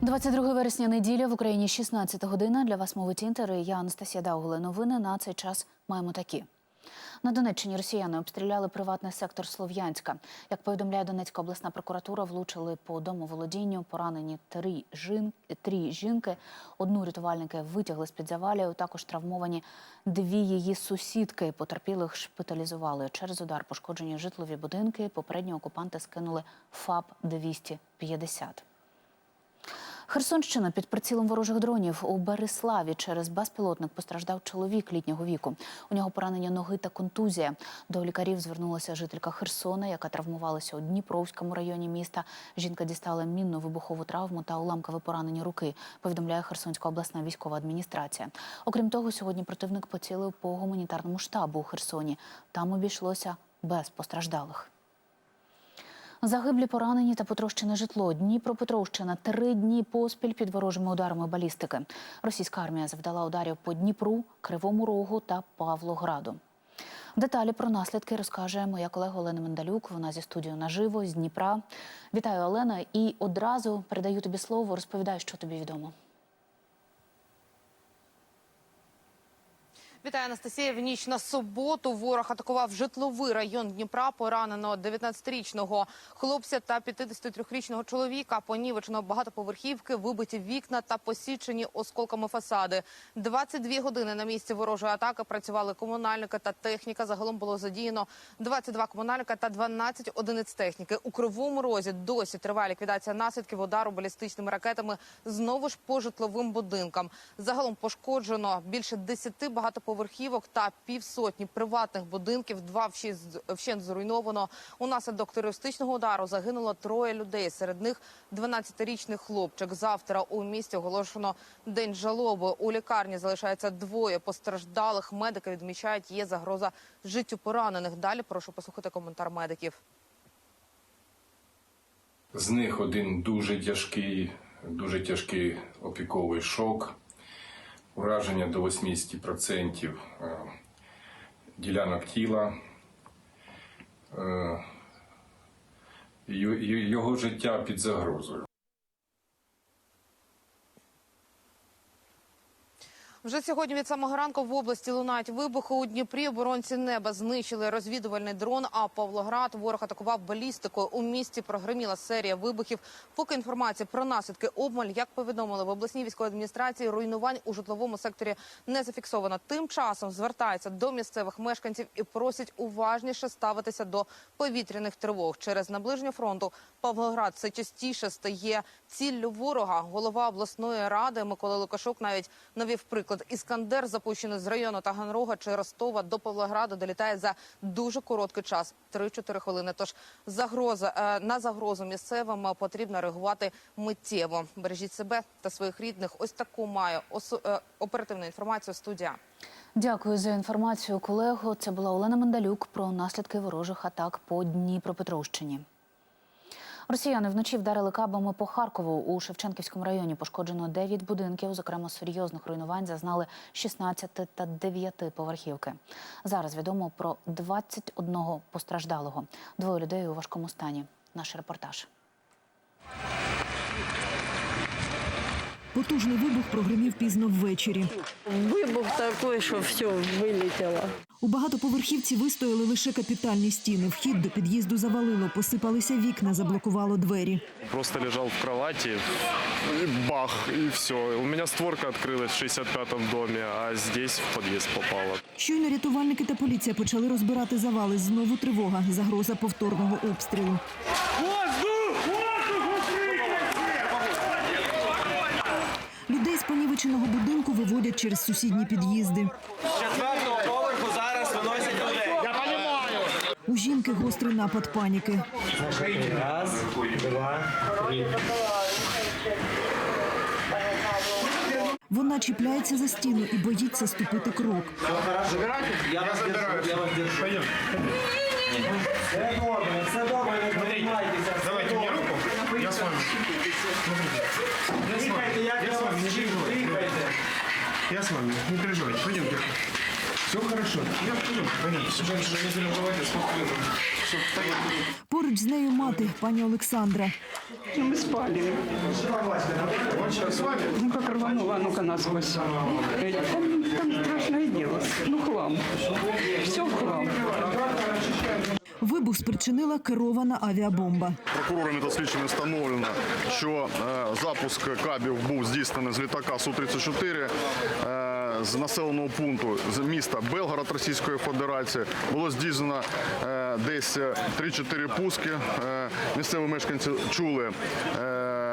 22 вересня неділя в Україні 16 година. Для вас мовить інтер. Я Анастасія Даугли. Новини на цей час маємо такі. На Донеччині росіяни обстріляли приватний сектор Слов'янська. Як повідомляє Донецька обласна прокуратура, влучили по домоволодінню, поранені три, жін... три жінки. Одну рятувальники витягли з-під завалів. Також травмовані дві її сусідки. Потерпілих шпиталізували. Через удар пошкоджені житлові будинки. Попередньо окупанти скинули ФАП-250. Херсонщина під прицілом ворожих дронів у Береславі через безпілотник постраждав чоловік літнього віку. У нього поранення ноги та контузія. До лікарів звернулася жителька Херсона, яка травмувалася у Дніпровському районі міста. Жінка дістала мінно-вибухову травму та уламкове поранення руки. Повідомляє Херсонська обласна військова адміністрація. Окрім того, сьогодні противник поцілив по гуманітарному штабу у Херсоні. Там обійшлося без постраждалих. Загиблі, поранені та потрощене житло. Дніпропетровщина три дні поспіль під ворожими ударами балістики. Російська армія завдала ударів по Дніпру, Кривому Рогу та Павлограду. Деталі про наслідки розкаже моя колега Олена Мендалюк. Вона зі студією наживо з Дніпра. Вітаю, Олена, і одразу передаю тобі слово. Розповідай, що тобі відомо. Вітаю, Анастасія. В ніч на суботу ворог атакував житловий район Дніпра. Поранено 19-річного хлопця та 53-річного чоловіка. Понівечено багатоповерхівки, вибиті вікна та посічені осколками фасади. 22 години на місці ворожої атаки працювали комунальники та техніка. Загалом було задіяно 22 комунальника та 12 одиниць техніки. У кривому розі досі триває ліквідація наслідків удару балістичними ракетами знову ж по житловим будинкам. Загалом пошкоджено більше 10 багатоповерхівок та півсотні приватних будинків. Два вщент зруйновано. Унаслідок терористичного удару загинуло троє людей. Серед них 12-річний хлопчик. Завтра у місті оголошено день жалоби. У лікарні залишається двоє постраждалих. Медики відмічають, є загроза життю поранених. Далі прошу послухати коментар медиків. З них один дуже тяжкий, дуже тяжкий опіковий шок, ураження до 80% е, ділянок тіла. Е, Його життя під загрозою. Вже сьогодні від самого ранку в області лунають вибухи у Дніпрі. Оборонці неба знищили розвідувальний дрон. А Павлоград ворог атакував балістикою. У місті прогреміла серія вибухів. Поки інформації про наслідки обмаль, як повідомили в обласній військовій адміністрації, руйнувань у житловому секторі не зафіксовано. Тим часом звертаються до місцевих мешканців і просять уважніше ставитися до повітряних тривог. Через наближення фронту Павлоград все частіше стає ціллю ворога. Голова обласної ради Микола Лукашук навіть навів приклад. Іскандер, запущений з району Таганрога чи Ростова до Павлограду, долітає за дуже короткий час 3-4 хвилини. Тож загроза е, на загрозу місцевим потрібно реагувати миттєво. Бережіть себе та своїх рідних. Ось таку має е, оперативну інформацію. Студія. Дякую за інформацію, колего. Це була Олена Мендалюк про наслідки ворожих атак по Дніпропетровщині. Росіяни вночі вдарили кабами по Харкову. У Шевченківському районі пошкоджено 9 будинків. Зокрема, серйозних руйнувань зазнали 16 та 9 поверхівки. Зараз відомо про 21 постраждалого. Двоє людей у важкому стані. Наш репортаж. Потужний вибух прогремів пізно ввечері. Вибух такий, що все вилетіло. У багатоповерхівці вистояли лише капітальні стіни. Вхід до під'їзду завалило, посипалися вікна, заблокувало двері. Просто лежал в кровати, и бах, и все. У меня створка открылась в 65-м доме, а здесь в подъезд попала. Щойно рятувальники та поліція почали розбирати завали. Знову тривога, загроза повторного обстрілу. Людей понівеченого будинку виводять через сусідні під'їзди. четвертого поверху зараз виносять людей. У жінки гострий напад паніки. Раз, два. Вона чіпляється за стіну і боїться ступити крок. Я вас я вас держу. Все добре, все добре, не піднімайтеся. Давайте мені руку, я з вами. Дихайте, як я вас вчив, дихайте. Я с вами, не переживайте, пойдемте. Все хорошо. Я пойду. Женщина, не переживайте, спокойно. Чтоб стоять. Поруч з нею мати, пані Олександра. Ну, мы спали. Он сейчас с вами? Ну, как рвануло, ну-ка насквозь. Э, Там, там страшное дело. Ну, хлам. Все в хлам. Вибух спричинила керована авіабомба. Прокурорами та слідчими встановлено, що е, запуск кабів був здійснений з літака Су-34 е, з населеного пункту з міста Белгород Російської Федерації. Було здійснено е, десь 3-4 пуски. Місцеві мешканці чули.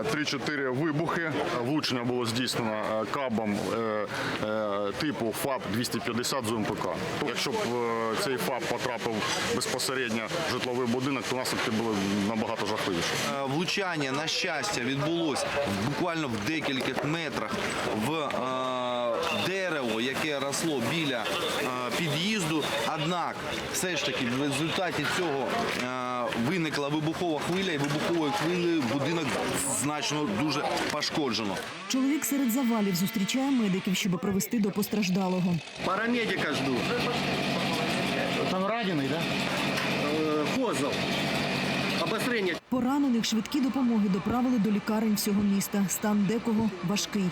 Е, 3-4 вибухи. Влучення було здійснено е, кабом е, е, типу ФАП-250 з МПК. Якщо б цей ФАП потрапив безпосередньо в житловий будинок, то наслідки були набагато жахливіші. Влучання, на щастя, відбулось буквально в декількох метрах в дерево, яке росло біля е, під'їзду. Однак, все ж таки, в результаті цього е, виникла вибухова хвиля, і вибуховою хвилею будинок значно дуже пошкоджено. Чоловік серед завалів зустрічає медиків, щоб провести до постраждалого. Парамедика жду. Там раненый, да? Козов. Обострення. Поранених швидкі допомоги доправили до лікарень всього міста. Стан декого важкий.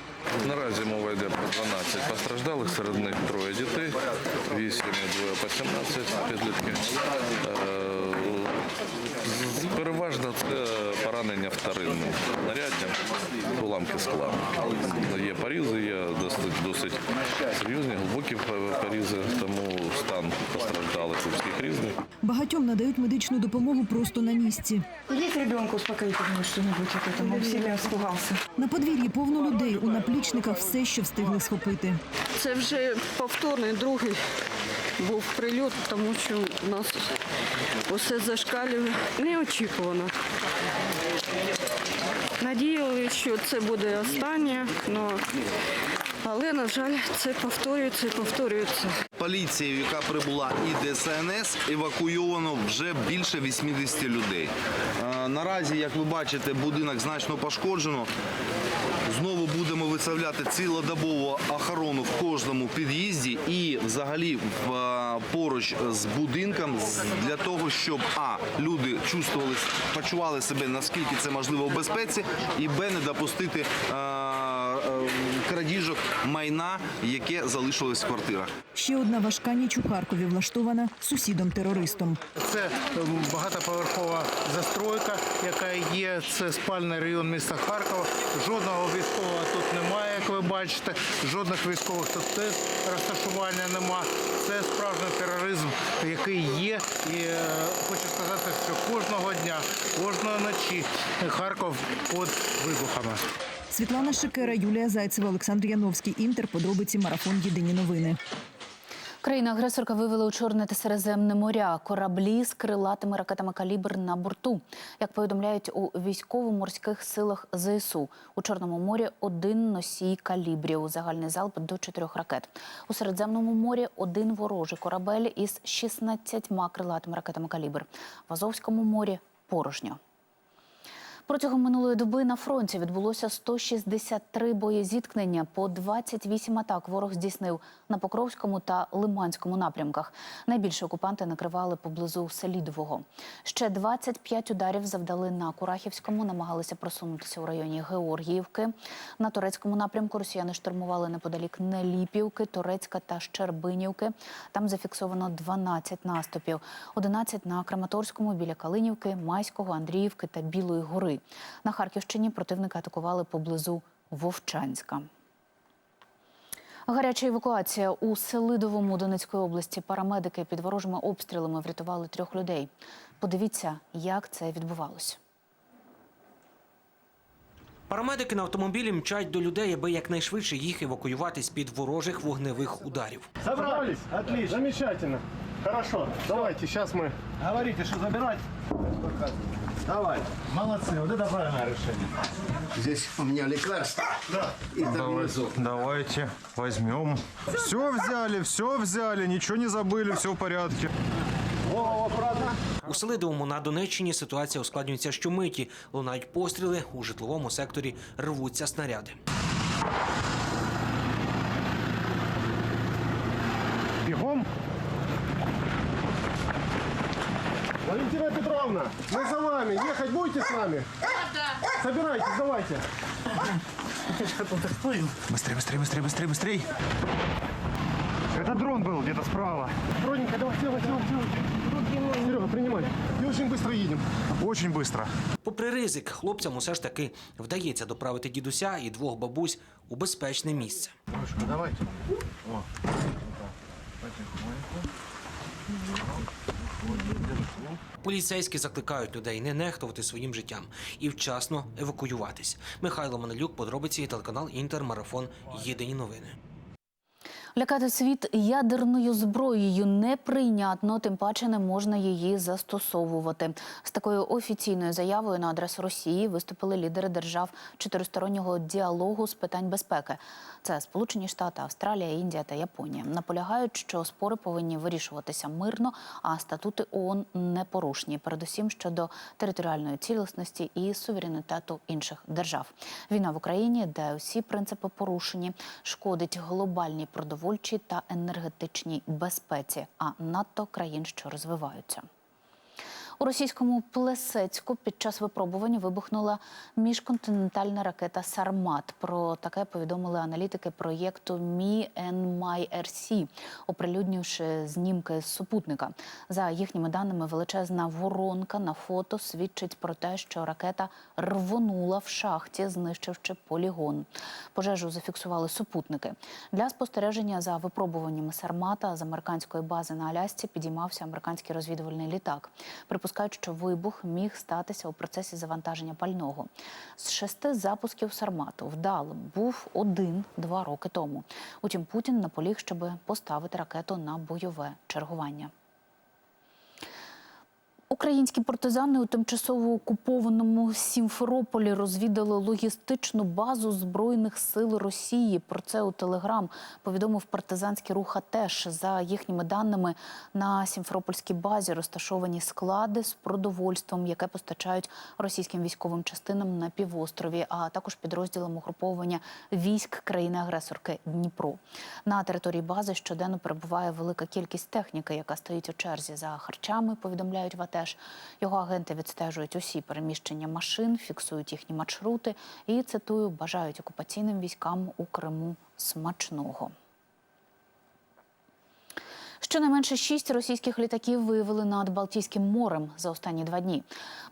Наразі мова йде про 12 постраждалих, серед них троє дітей, 8 і двоє по 17 підлітків. Переважно це поранення вторинним знаряддям, уламки скла. Є порізи, є досить, досить серйозні, глибокі порізи, тому стан постраждалих у всіх різний. Багатьом надають медичну допомогу просто на місці. Есть ребенку успокоительное что-нибудь от этого? Он сильно испугался. На подвір'ї повно людей у наплічниках все, що встигли схопити. Це вже повторний другий був прильот, тому що у нас усе зашкалює неочікувано. Надіялися, що це буде останнє, але, на жаль, це повторюється і повторюється. Поліцією, яка прибула і ДСНС, евакуйовано вже більше 80 людей. Е, Наразі, як ви бачите, будинок значно пошкоджено. Знову виставляти цілодобову охорону в кожному під'їзді і взагалі в, е, поруч з будинком для того, щоб а люди чувствували, почували себе наскільки це можливо в безпеці, і б не допустити е, е, крадіжок майна, яке залишилось в квартирах. Ще одна важка ніч у Харкові влаштована сусідом-терористом. Це ем, багатоповерхова застройка, яка є. Це спальний район міста Харкова. Жодного військового тут бачите. Жодних військових тут розташування нема. Це справжній тероризм, який є. І е, хочу сказати, що кожного дня, кожної ночі Харков під вибухами. Світлана Шикера, Юлія Зайцева, Олександр Яновський. Інтер. Подробиці. Марафон. Єдині новини. Країна-агресорка вивела у Чорне та Середземне моря кораблі з крилатими ракетами «Калібр» на борту. Як повідомляють у військово-морських силах ЗСУ, у Чорному морі один носій «Калібрів», загальний залп до чотирьох ракет. У Середземному морі один ворожий корабель із 16 крилатими ракетами «Калібр». В Азовському морі – порожньо. Протягом минулої доби на фронті відбулося 163 боєзіткнення. По 28 атак ворог здійснив на Покровському та Лиманському напрямках. Найбільше окупанти накривали поблизу Селідового. Ще 25 ударів завдали на Курахівському, намагалися просунутися у районі Георгіївки. На турецькому напрямку росіяни штурмували неподалік Неліпівки, Турецька та Щербинівки. Там зафіксовано 12 наступів. 11 на Краматорському біля Калинівки, Майського, Андріївки та Білої гори. На Харківщині противника атакували поблизу Вовчанська. Гаряча евакуація у Селидовому Донецької області. Парамедики під ворожими обстрілами врятували трьох людей. Подивіться, як це відбувалося. Парамедики на автомобілі мчать до людей, аби якнайшвидше їх евакуювати з-під ворожих вогневих ударів. Собрались? Отлично. Замечательно. Хорошо. Давайте, сейчас мы... Говорите, что забирать? Давай. Молодцы, вот это правильное решение. Здесь у меня лекарства. Да. И там внизу. Давайте возьмем. Все взяли, все взяли, ничего не забыли, все в порядке. Вова, правда? У Селидовому на Донеччині ситуація ускладнюється щомиті. Лунають постріли, у житловому секторі рвуться снаряди. Ольга Петровна, мы за вами. Ехать будете с нами? Да. Собирайтесь, давайте. Быстрее, быстрее, быстрее, быстрее, быстрее. Это дрон был где-то справа. Броненька, давай, делай, делай, делай. Серега, принимай. И очень быстро едем. Очень быстро. Попри ризик, хлопцям усе ж таки вдається доправити дідуся і двох бабусь у безпечне місце. Девушка, давайте. О. Поліцейські закликають людей не нехтувати своїм життям і вчасно евакуюватись. Михайло Манелюк, подробиці, телеканал Інтермарафон. Єдині новини. Лякати світ ядерною зброєю неприйнятно, тим паче не можна її застосовувати. З такою офіційною заявою на адресу Росії виступили лідери держав чотиристороннього діалогу з питань безпеки. Це Сполучені Штати, Австралія, Індія та Японія. Наполягають, що спори повинні вирішуватися мирно, а статути ООН непорушні, передусім щодо територіальної цілісності і суверенітету інших держав. Війна в Україні, де усі принципи порушені, шкодить глобальній продовольчій та енергетичній безпеці, а надто країн, що розвиваються. У російському Плесецьку під час випробування вибухнула міжконтинентальна ракета Сармат. Про таке повідомили аналітики проєкту MiNMyRC, оприлюднивши знімки з супутника. За їхніми даними, величезна воронка на фото свідчить про те, що ракета рвонула в шахті, знищивши полігон. Пожежу зафіксували супутники. Для спостереження за випробуваннями Сармата з американської бази на Алясці підіймався американський розвідувальний літак. Припускають, що вибух міг статися у процесі завантаження пального. З шести запусків Сармату вдалим був один два роки тому. Утім, Путін наполіг, щоб поставити ракету на бойове чергування. Українські партизани у тимчасово окупованому Сімферополі розвідали логістичну базу збройних сил Росії. Про це у Телеграм повідомив партизанський рух АТЕШ. За їхніми даними на Сімферопольській базі розташовані склади з продовольством, яке постачають російським військовим частинам на півострові, а також підрозділам угруповування військ країни-агресорки Дніпро. На території бази щоденно перебуває велика кількість техніки, яка стоїть у черзі за харчами. Повідомляють в АТЕШ. Його агенти відстежують усі переміщення машин, фіксують їхні маршрути і цитую, бажають окупаційним військам у Криму смачного. Щонайменше шість російських літаків виявили над Балтійським морем за останні два дні.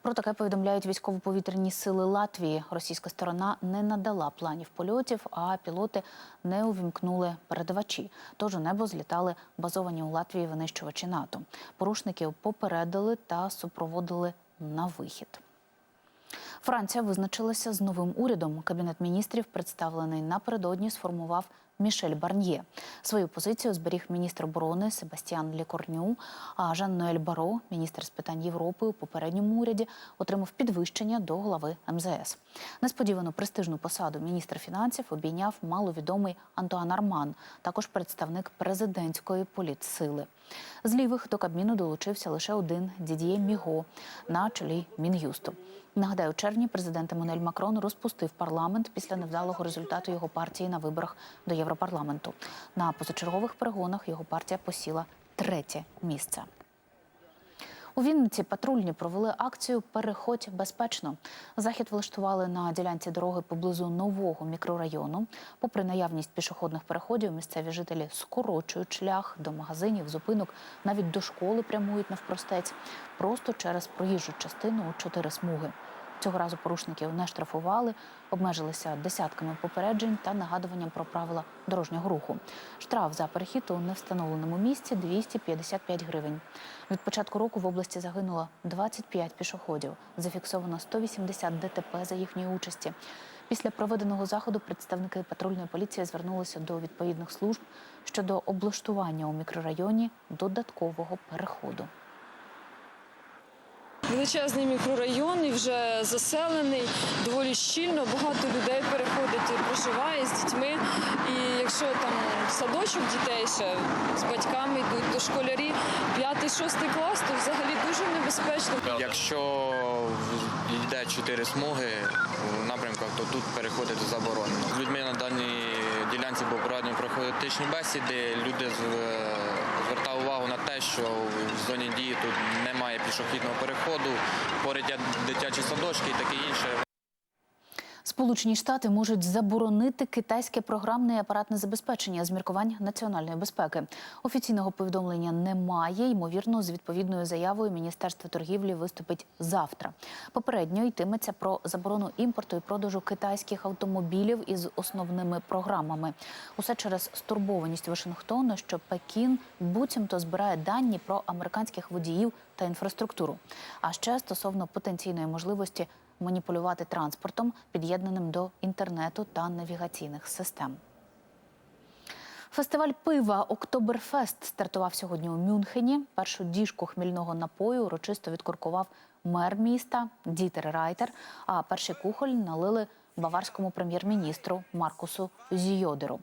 Про таке повідомляють військово-повітряні сили Латвії. Російська сторона не надала планів польотів, а пілоти не увімкнули передавачі. Тож у небо злітали базовані у Латвії винищувачі НАТО. Порушників попередили та супроводили на вихід. Франція визначилася з новим урядом. Кабінет міністрів, представлений напередодні, сформував Мішель Барньє. Свою позицію зберіг міністр оборони Себастьян Лікорню. А Жан-Ноель Баро, міністр з питань Європи, у попередньому уряді отримав підвищення до глави МЗС. Несподівану престижну посаду міністра фінансів обійняв маловідомий Антуан Арман, також представник президентської політсили. З лівих до Кабміну долучився лише один Дід'є Міго на чолі Мін'юсту. Нагадаю, у червні президент Еммануель Макрон розпустив парламент після невдалого результату його партії на виборах до Європарламенту. На позачергових перегонах його партія посіла третє місце. У Вінниці патрульні провели акцію Переходь безпечно. Захід влаштували на ділянці дороги поблизу нового мікрорайону. Попри наявність пішохідних переходів, місцеві жителі скорочують шлях до магазинів, зупинок, навіть до школи прямують навпростець, просто через проїжджу частину у чотири смуги. Цього разу порушників не штрафували, обмежилися десятками попереджень та нагадуванням про правила дорожнього руху. Штраф за перехід у невстановленому місці 255 гривень. Від початку року в області загинуло 25 пішоходів. Зафіксовано 180 ДТП за їхньої участі. Після проведеного заходу представники патрульної поліції звернулися до відповідних служб щодо облаштування у мікрорайоні додаткового переходу. Величезний мікрорайон і вже заселений доволі щільно. Багато людей переходить і проживає з дітьми. І якщо там садочок дітей ще з батьками йдуть до школярі 5-6 клас, то взагалі дуже небезпечно. Якщо йде чотири смуги у напрямках, то тут переходити заборонено. З людьми на даній ділянці був проведено профілактичні бесіди. Люди з- звертав увагу на те, що в зоні дії тут немає пішохідного переходу, поряд дитячі садочки і таке інше. Сполучені Штати можуть заборонити китайське програмне і апаратне забезпечення з міркувань національної безпеки. Офіційного повідомлення немає. Ймовірно, з відповідною заявою Міністерство торгівлі виступить завтра. Попередньо йтиметься про заборону імпорту і продажу китайських автомобілів із основними програмами. Усе через стурбованість Вашингтону, що Пекін буцімто збирає дані про американських водіїв та інфраструктуру. А ще стосовно потенційної можливості маніпулювати транспортом, під'єднаним до інтернету та навігаційних систем. Фестиваль пива Октоберфест стартував сьогодні у Мюнхені. Першу діжку хмільного напою урочисто відкуркував мер міста Дітер Райтер. А перший кухоль налили баварському прем'єр-міністру Маркусу Зійодеру.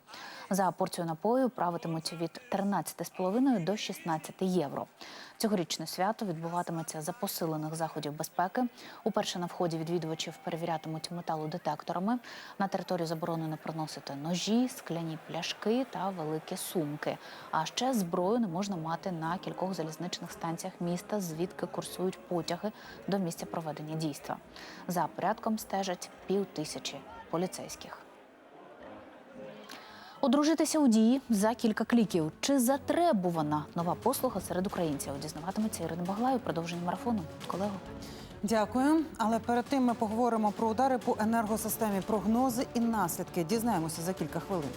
За порцію напою правитимуть від 13,5 до 16 євро. Цьогорічне свято відбуватиметься за посилених заходів безпеки. Уперше на вході відвідувачів перевірятимуть металодетекторами. На територію заборонено проносити ножі, скляні пляшки та великі сумки. А ще зброю не можна мати на кількох залізничних станціях міста, звідки курсують потяги до місця проведення дійства. За порядком стежать пів тисячі поліцейських. Одружитися у дії за кілька кліків. Чи затребувана нова послуга серед українців? Дізнаватиметься Ірина Баглай у продовженні марафону. Колего. Дякую. Але перед тим ми поговоримо про удари по енергосистемі, прогнози і наслідки. Дізнаємося за кілька хвилин.